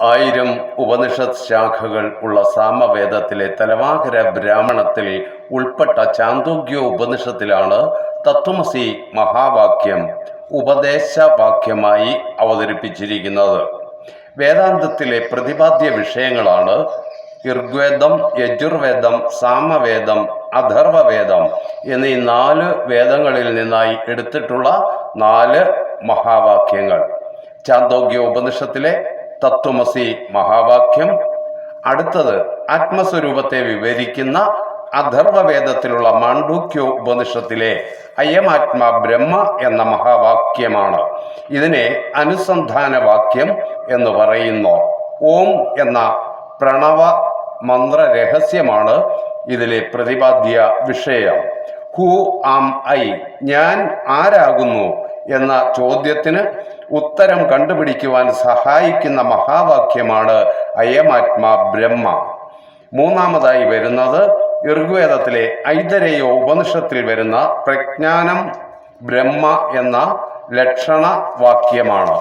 ആയിരം ഉപനിഷത് ശാഖകൾ ഉള്ള സാമവേദത്തിലെ തലവാകര ബ്രാഹ്മണത്തിൽ ഉൾപ്പെട്ട ചാന്തോഗ്യ ഉപനിഷത്തിലാണ് തത്വമസി മഹാവാക്യം ഉപദേശവാക്യമായി അവതരിപ്പിച്ചിരിക്കുന്നത്. വേദാന്തത്തിലെ പ്രതിപാദ്യ വിഷയങ്ങളാണ് ഋഗ്വേദം യജുർവേദം സാമവേദം അഥർവവേദം എന്നീ നാല് വേദങ്ങളിൽ നിന്നായി എടുത്തിട്ടുള്ള നാല് മഹാവാക്യങ്ങൾ. ചാന്തോഗ്യ ഉപനിഷത്തിലെ തത്വമസി മഹാവാക്യം. അടുത്തത് ആത്മസ്വരൂപത്തെ വിവരിക്കുന്ന അഥർവവേദത്തിലുള്ള മാണ്ഡൂക്യ ഉപനിഷത്തിലെ അയമാത്മാ ബ്രഹ്മ എന്ന മഹാവാക്യമാണ്. ഇതിനെ അനുസന്ധാന വാക്യം എന്ന് പറയുന്നു. ഓം എന്ന പ്രണവ മന്ത്ര രഹസ്യമാണ് ഇതിലെ പ്രതിപാദ്യ വിഷയം. ഹു ആം ഐ ഞാൻ ആരാകുന്നു എന്ന ചോദ്യത്തിന് ഉത്തരം കണ്ടുപിടിക്കുവാൻ സഹായിക്കുന്ന മഹാവാക്യമാണ് അയമാത്മാ ബ്രഹ്മ. മൂന്നാമതായി വരുന്നത് ഋഗ്വേദത്തിലെ ഐതരേയ ഉപനിഷത്തിൽ വരുന്ന പ്രജ്ഞാനം ബ്രഹ്മ എന്ന ലക്ഷണ വാക്യമാണ്.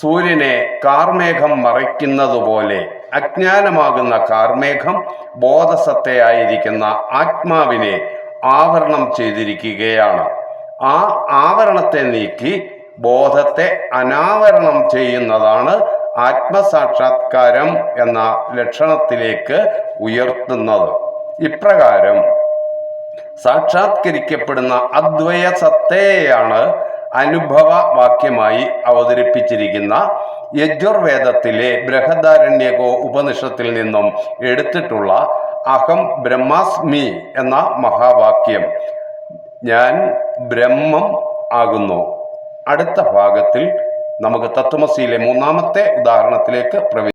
സൂര്യനെ കാർമേഘം മറയ്ക്കുന്നതുപോലെ അജ്ഞാനമാകുന്ന കാർമേഘം ബോധസത്തയായിരിക്കുന്ന ആത്മാവിനെ ആവരണം ചെയ്തിരിക്കുകയാണ്. ആ ആവരണത്തെ നീക്കി ബോധത്തെ അനാവരണം ചെയ്യുന്നതാണ് ആത്മസാക്ഷാത്കാരം എന്ന ലക്ഷണത്തിലേക്ക് ഉയർത്തുന്നത്. ഇപ്രകാരം സാക്ഷാത്കരിക്കപ്പെടുന്ന അദ്വയ സത്തയെയാണ് അനുഭവ വാക്യമായി അവതരിപ്പിച്ചിരിക്കുന്ന യജുർവേദത്തിലെ ബൃഹദാരണ്യകോ ഉപനിഷത്തിൽ നിന്നും എടുത്തിട്ടുള്ള അഹം ബ്രഹ്മാസ്മി എന്ന മഹാവാക്യം. ഞാൻ ബ്രഹ്മം ആകുന്നു. അടുത്ത ഭാഗത്തിൽ നമുക്ക് തത്വമസിയിലെ മൂന്നാമത്തെ ഉദാഹരണത്തിലേക്ക് പ്രവേശിക്കാം